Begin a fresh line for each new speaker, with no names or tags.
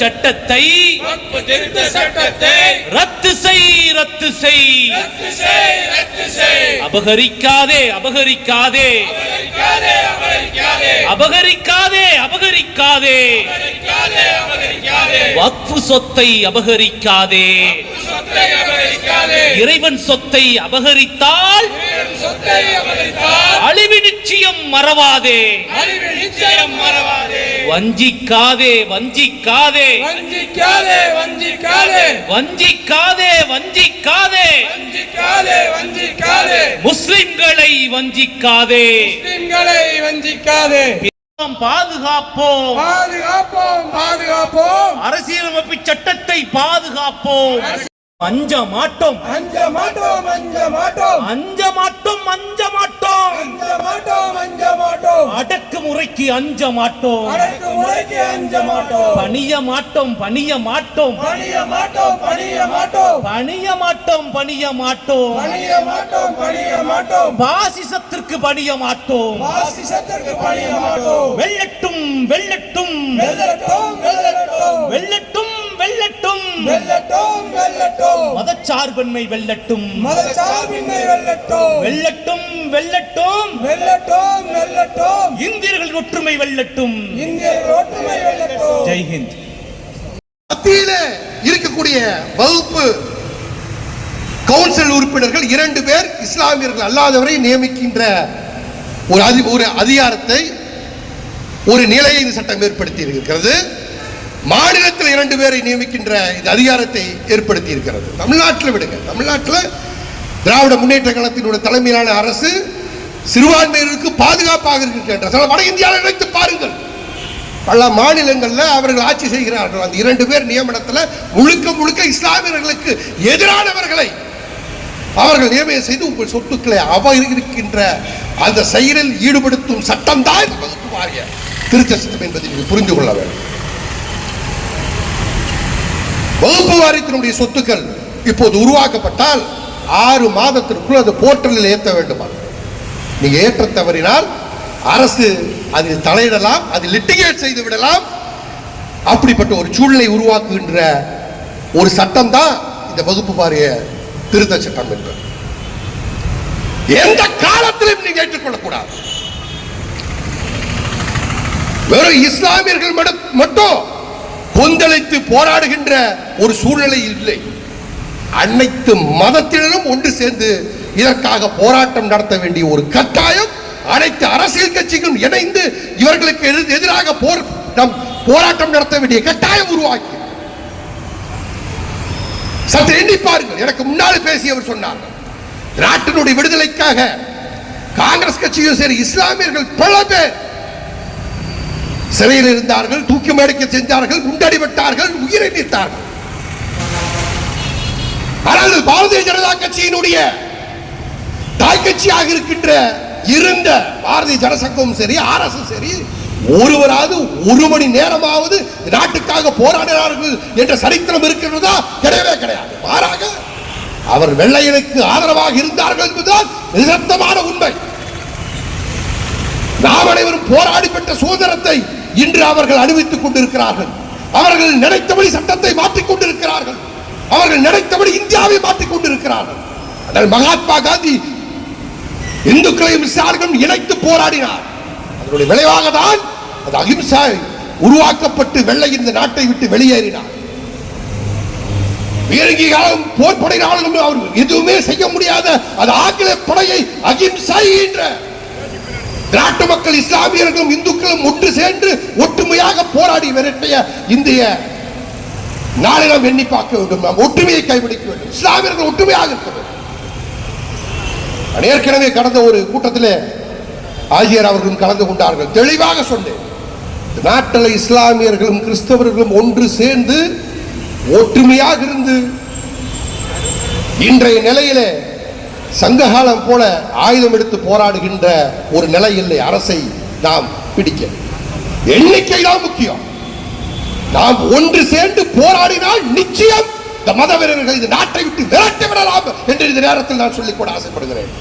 சட்டத்தை ரத்து செய் ரத்து செய். அபகரிக்காதே அபகரிக்காதே.
அபகரிக்காதே அபகரிக்காதே.
வக்ஃபு சொத்தை அபகரிக்காதே. இறைவன் சொத்தை அபகரித்தால் அழிவு நிச்சயம் மறவாதே.
அழிவு நிச்சயம் மறவாதே.
வஞ்சிக்காதே வஞ்சிக்காதே.
வஞ்சிக்காதே வஞ்சிக்காதே.
வஞ்சிக்காதே வஞ்சிக்காதே.
வஞ்சிக்காதே வஞ்சிக்காதே.
முஸ்லிம்களை வஞ்சிக்காதே.
முஸ்லிம்களை வஞ்சிக்காதே.
பாதுகாப்போம்.
பாதுகாப்போம் பாதுகாப்போம்.
அரசியலமைப்பு சட்டத்தை பாதுகாப்போம். அஞ்ச மாட்டோம்
அஞ்ச மாட்டோம் அஞ்ச மாட்டோம்
அஞ்ச மாட்டோம் அஞ்ச மாட்டோம்
அஞ்ச மாட்டோம் அஞ்ச
அடக்குமுறைக்கு அஞ்ச மாட்டோம்.
அடக்கு முறைக்கு அஞ்ச மாட்டோம்.
பணிய மாட்டோம் பணிய மாட்டோம்.
பணிய மாட்டோம் பணிய மாட்டோம்.
பணிய மாட்டோம் பணிய மாட்டோம்.
பணிய மாட்டோம் பணிய மாட்டோம்.
பாசிசத்திற்கு பணிய மாட்டோம்.
பாசிசத்திற்கு பணிய மாட்டோம்.
வெல்லட்டும் வெல்லட்டும்.
வெல்லட்டும். வெல்லட்டும்.
மதச்சார்பன்மை வெல்லட்டும்.
மதச்சார்பின்மை வெல்லட்டும்.
வெல்லட்டும் வெல்லட்டும்.
வெல்லட்டும் வெல்லட்டும்.
இந்தியர்களின் ஒற்றுமை வெல்லட்டும்.
இந்திய ஒற்றுமை வெல்லட்டும்.
ஜெய்ஹிந்த்
மத்தியில இருக்கக்கூடிய வகுப்பு கவுன்சில் உறுப்பினர்கள் இரண்டு பேர் இஸ்லாமியர்கள் அல்லாதவரை நியமிக்கின்ற ஒரு அதி ஒரு அதிகாரத்தை ஒரு நிலையை இந்த சட்டம் ஏற்படுத்தி இருக்கிறது மாநிலத்தில் இரண்டு பேரை நியமிக்கின்ற இந்த அதிகாரத்தை ஏற்படுத்தி இருக்கிறது தமிழ்நாட்டில் விடுங்க. தமிழ்நாட்டில் திராவிட முன்னேற்ற கழகத்தினுடைய தலைமையிலான அரசு சிறுபான்மையினருக்கு பாதுகாப்பாக இருக்கின்ற சில வட இந்தியாவில் நினைத்து பாருங்கள். பல மாநிலங்களில் அவர்கள் ஆட்சி செய்கிறார்கள். அந்த இரண்டு பேர் நியமனத்தில் முழுக்க முழுக்க இஸ்லாமியர்களுக்கு எதிரானவர்களை அவர்கள் நியமனம் செய்து உங்கள் சொத்துக்களை அபகரிக்கின்ற அந்த செயலில் ஈடுபடுத்தும் சட்டம் தான் இந்த வகுப்பு வாரிய திருத்த என்பதை நீங்கள் புரிந்து கொள்ள வேண்டும். வகுப்பு வாரியத்தினுடைய சொத்துக்கள் இப்போது உருவாக்கப்பட்டால் ஆறு மாதத்திற்குள் அது போர்ட்டலில் ஏற்ற வேண்டுமா? நீங்க ஏற்ற தவறினால் அரசு அதில் தலையிடலாம் அதில் லிட்டிகேட் செய்து விடலாம். அப்படிப்பட்ட ஒரு சூழ்நிலை உருவாக்குகின்ற ஒரு சட்டம் தான் இந்த வகுப்பு வாரிய திருத்த சட்டம் என்பது எந்த காலத்திலும் நீங்க ஏற்றுக்கொள்ளக்கூடாது. வெறும் இஸ்லாமியர்கள் மட்டும் கொந்தளித்து போராடுகின்ற ஒரு சூழ்நிலை இல்லை. அனைத்து மதத்தினரும் ஒன்று சேர்ந்து இதற்காக போராட்டம் நடத்த வேண்டிய ஒரு கட்டாயம் அனைத்து அரசியல் கட்சிகளும் இணைந்து இவர்களுக்கு எதிராக போர் நம் போராட்டம் நடத்த வேண்டிய கட்டாயம் உருவாக்கி சற்று எண்ணி பாருங்கள். எனக்கு முன்னால் பேசியவர் சொன்னார். நாட்டினுடைய விடுதலைக்காக காங்கிரஸ் கட்சியும் சரி இஸ்லாமியர்கள் பல பேர் சிறையில் இருந்தார்கள் தூக்கி மேடைக்க செஞ்சார்கள் குண்டடிபட்டார்கள் உயிரை நீத்தார்கள். ஆனால் பாரதிய ஜனதா கட்சியினுடைய தாய் கட்சியாக இருக்கின்ற இருந்த பாரதிய ஜனசங்கமும் சரி அரசு சரி ஒருவராவது ஒரு மணி நேரமாவது நாட்டுக்காக போராடினார்கள் என்ற சரித்திரம் இருக்கிறதா கிடையவே கிடையாது. மாறாக அவர் வெள்ளையனுக்கு ஆதரவாக இருந்தார்கள் என்பதுதான் நிசப்தமான உண்மை. நாம் அனைவரும் போராடி பெற்ற சுதந்திரத்தை இன்று அவர்கள் அனுபவித்துக் கொண்டிருக்கிறார்கள். அவர்கள் நினைத்தபடி சட்டத்தை மாற்றிக் கொண்டிருக்கிறார்கள். அவர்கள் நினைத்தபடி இந்தியாவை மாற்றிக் கொண்டிருக்கிறார்கள். அதனால் மகாத்மா காந்தி இந்துக்களையும் இஸ்லாம்களும் இணைத்து போராடினார். அதனுடைய விளைவாக தான் அது அகிம்சா உருவாக்கப்பட்டு வெள்ளை இந்த நாட்டை விட்டு வெளியேறினார். வீரங்கிகாலம் போர் படையினாலும் அவர் எதுவுமே செய்ய முடியாத அது ஆங்கில படையை அகிம்சை என்ற நாட்டு மக்கள் இஸ்லாமியர்களும் இந்துக்களும் ஒன்று சேர்ந்து ஒற்றுமையாக போராடி விரட்டிய இந்திய நாளை நாம் எண்ணி பார்க்க வேண்டும். நாம் ஒற்றுமையை கைபிடிக்க வேண்டும். இஸ்லாமியர்கள் ஒற்றுமையாக இருக்க வேண்டும். நான் ஏற்கனவே கடந்த ஒரு கூட்டத்தில் ஆகியர் அவர்களும் கலந்து கொண்டார்கள். தெளிவாக சொன்னேன். நாட்டில் இஸ்லாமியர்களும் கிறிஸ்தவர்களும் ஒன்று சேர்ந்து ஒற்றுமையாக இருந்து இன்றைய நிலையிலே சங்ககாலம் போல ஆயுதம் எடுத்து போராடுகின்ற ஒரு நிலை இல்லை. அரசை நாம் பிடிக்க. எண்ணிக்கை தான் முக்கியம். நாம் ஒன்று சேர்ந்து போராடினால் நிச்சயம் இந்த மத வீரர்கள் இந்த நாட்டை விட்டு விரட்டி விடலாம் என்று இந்த நேரத்தில் நான் சொல்லிக் கூட ஆசைப்படுகிறேன்.